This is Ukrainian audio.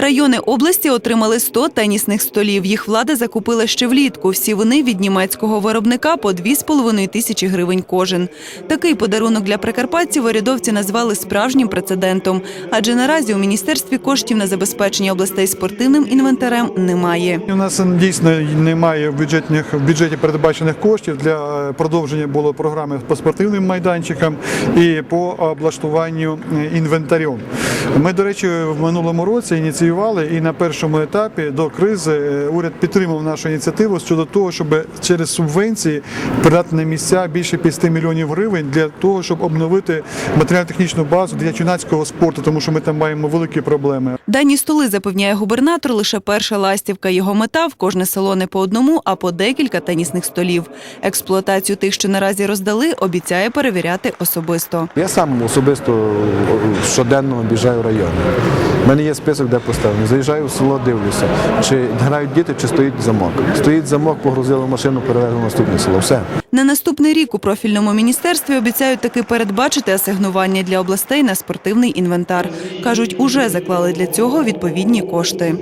Райони області отримали 100 тенісних столів. Їх влада закупила ще влітку. Всі вони від німецького виробника по 2,5 тисячі гривень кожен. Такий подарунок для прикарпатців урядовці назвали справжнім прецедентом. Адже наразі у міністерстві коштів на забезпечення областей спортивним інвентарем немає. У нас дійсно немає бюджетних в бюджеті передбачених коштів для е, продовження було програми по спортивним майданчикам і по облаштуванню е, інвентарем. Ми, до речі, в минулому році ініціювали і на першому етапі до кризи е, уряд підтримав нашу ініціативу щодо того, щоб через субвенції передати на місця більше 50 мільйонів гривень для того, щоб обновити матеріально-технічну базу для юнацького спорту, тому що ми там маємо великі проблеми. Дані столи запевняє губернатор лише перша ластівка. Його мета в кожне село не по одному, а по декілька тенісних столів. Експлуатацію тих, що наразі роздали, обіцяє перевіряти особисто. Я сам особисто щоденно об'їжджаю район. Мене є список, де поставлено. Заїжджаю в село, дивлюся, чи грають діти, чи стоїть замок. Стоїть замок, погрузили машину, перевезли в наступне село. Все. На наступний рік у профільному міністерстві обіцяють таки передбачити асигнування для областей на спортивний інвентар. кажуть, уже заклали для цього відповідні кошти.